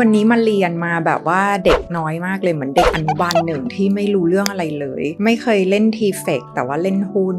วันนี้มาเรียนมาแบบว่าเด็กน้อยมากเลยเหมือนเด็กอนุบาลหนึ่งที่ไม่รู้เรื่องอะไรเลย ไม่เคยเล่นทีเฟกแต่ว่าเล่นหุ้น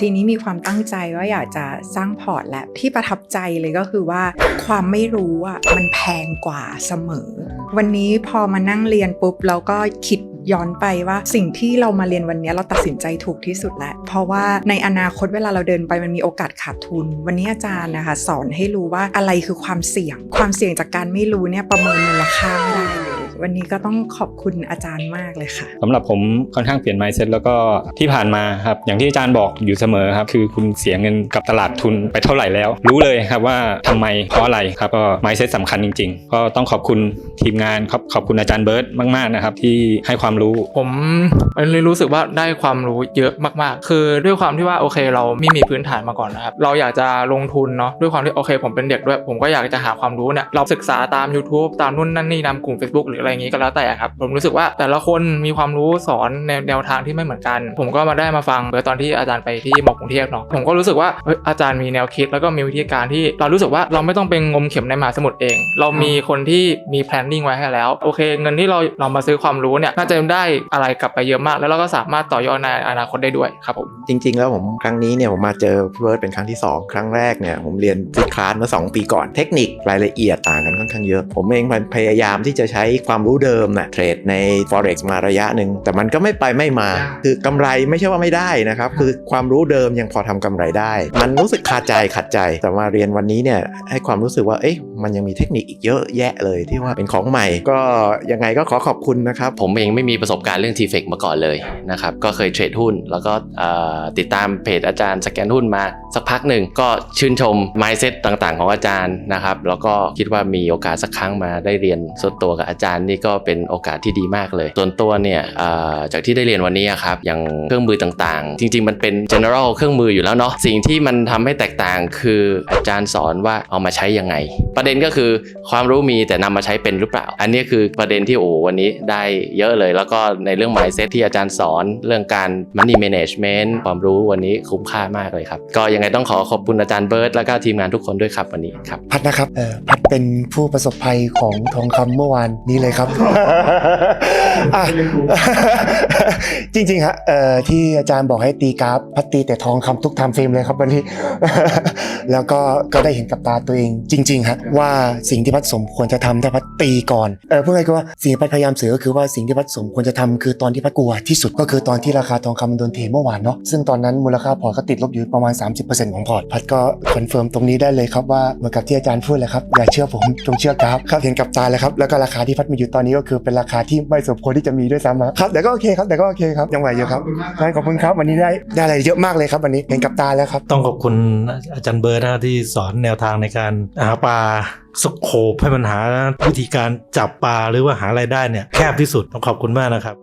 ทีนี้มีความตั้งใจว่าอยากจะสร้างพอร์ตและที่ประทับใจเลยก็คือว่า ความไม่รู้อะมันแพงกว่าเสมอ วันนี้พอมานั่งเรียนปุ๊บเราก็คิด ย้อนไปว่า สิ่งที่เรามาเรียนวันนี้เราตัดสินใจถูกที่สุดแล้ว เพราะว่าในอนาคตเวลาเราเดินไปมันมีโอกาสขาดทุน วันนี้อาจารย์นะคะ สอนให้รู้ว่าอะไรคือความเสี่ยง ความเสี่ยงจากการไม่รู้เนี่ยประเมินมูลค่าไม่ได้ วันนี้ก็ต้องขอบคุณอาจารย์มากเลยค่ะสำหรับผมค่อนข้างเปลี่ยน mindset แล้วก็ที่ผ่านมาครับอย่างที่อาจารย์บอกอยู่เสมอครับคือคุณเสียเงินกับตลาดทุนไปเท่าไหร่แล้ว รู้เลยครับว่าทำไมเพราะอะไรครับก็ mindset สำคัญจริง ๆ ก็ต้องขอบคุณทีมงานครับขอบคุณอาจารย์เบิร์ตมากๆนะครับที่ให้ความรู้ ผมเลยรู้สึกว่าได้ความรู้เยอะมากๆ คือด้วยความที่ว่าโอเคเราไม่มีพื้นฐานมาก่อนนะครับเราอยากจะลงทุนเนาะด้วยความที่โอเค ผมเป็นเด็กด้วย ผมก็อยากจะหาความรู้เนี่ยเราศึกษาตาม YouTube ตามนู่นนั่นนี่ตามกลุ่ม Facebook หรืออะไรอย่างงี้ก็แล้วแต่ครับ ผมรู้สึกว่าแต่ละคนมีความรู้สอนในแนวทางที่ไม่เหมือนกัน ผมก็มาได้มาฟังเมื่อตอนที่อาจารย์ไปที่มอกรุงเทพเนาะผมก็รู้สึกว่าเฮ้ยอาจารย์มีแนวคิดแล้วก็มีวิธีการที่เรารู้สึกว่าเราไม่ต้องเป็นงมเข็มในมหาสมุทรเอง เรามีคนที่มี planning ไว้ให้แล้วโอเค เงินที่เราเรามาซื้อความรู้เนี่ยน่าจะได้อะไรกลับไปเยอะมาก แล้วเราก็สามารถต่อยอดในอนาคตได้ด้วยครับผมจริง ๆ แล้วผมครั้งนี้เนี่ยผมมาเจอพี่เบิร์ดเป็นครั้งที่ 2 ครั้งแรกเนี่ยผมเรียนฟิตคลาสเมื่อ2 ปีก่อนเทคนิครายละเอียดต่างกันค่อนข้างเยอะ ผมเองพยายามที่จะใช้ความรู้เดิมนะเทรดใน forex มาระยะหนึ่งแต่มันก็ไม่ไปไม่มา คือกำไรไม่ใช่ว่าไม่ได้นะครับ คือความรู้เดิมยังพอทำกำไรได้ มันรู้สึกคาใจขัดใจ แต่มาเรียนวันนี้เนี่ยให้ความรู้สึกว่าเอ๊ะมันยังมีเทคนิคอีกเยอะแยะเลยที่ว่าเป็นของใหม่ก็ยังไงก็ขอขอบคุณนะครับ ผมเองไม่มีประสบการณ์เรื่อง t f e c มาก่อนเลยนะครับก็เคยเทรดหุ้น แล้วก็เอ่อติดตามเพจอาจารย์สแกนหุ้นมาสักพักหนึ่งก็ชื่นชม mindset ต่างๆ ของอาจารย์นะครับแล้วก็คิดว่ามีโอกาสสักครั้งมาได้เรียนส่วนตัวกับอาจารย์นี่ก็เป็นโอกาสที่ดีมากเลย ส่วนตัวเนี่ยจากที่ได้เรียนวันนี้ครับอย่างเครื่องมือต่างๆ จริง ๆ มันเป็น general เครื่องมืออยู่แล้วเนาะสิ่งที่มันทำให้แตกต่างคืออาจารย์สอนว่าเอามาใช้ยังไง ประเด็นก็คือความรู้มีแต่นำมาใช้เป็นหรือเปล่า อันนี้คือประเด็นที่โอ้วันนี้ได้เยอะเลย แล้วก็ในเรื่อง mindset ที่อาจารย์สอนเรื่องการ money management ความรู้วันนี้คุ้มค่ามากเลยครับ ก็ยังไงต้องขอขอบคุณอาจารย์เบิร์ตแล้วก็ทีมงานทุกคนด้วยครับวันนี้ครับพัดนะครับเออพัดเป็นผู้ประสบภัยของทองคำเมื่อวานนี้เลยครับ อะจริงๆฮะเอ่อที่อาจารย์บอกให้ตีกราฟพัดตีแต่ทองคำทุกไทม์เฟรมเลยครับวันนี้ แล้วก็ก็ได้เห็นกับตาตัวเองจริงๆฮะว่าสิ่งที่พัดสมควรจะทำถ้าพัดตีก่อนเออพูดง่ายๆก็ว่าสิ่งที่พัดพยายามสื่อก็คือว่าสิ่งที่พัดสมควรจะทำคือตอนที่พัดกลัวที่สุดก็คือตอนที่ราคาทองคำมันโดนเทเมื่อวานเนาะซึ่งตอนนั้นมูลค่าพอร์ตก็ติดลบอยู่ประมาณ 30%ของพอร์ตพัดก็คอนเฟิร์มตรงนี้ได้เลยครับว่าเหมือนกับที่อาจารย์พูดเลยครับอย่าเชื่อผมจงเชื่อกราฟครับเห็นกับตาเลยครับแล้วก็ราคาที่พัดมีอยู่ตอนนี้ก็คือเป็นราคาที่ไม่สมควรที่จะมีด้วยซ้ำนะครับแต่ก็โอเคครับแต่ก็โอเคครับยังไหวอยู่ครับงั้นขอบคุณครับวันนี้ได้ได้อะไรเยอะมากเลยครับวันนี้เห็นกับตาแล้วครับ ต้องขอบคุณอาจารย์เบิร์ดนะที่สอนแนวทางในการหาปลาสโคปให้มันหาวิธีการจับปลาหรือว่าหารายได้เนี่ยแคบที่สุดต้องขอบคุณมากนะครับ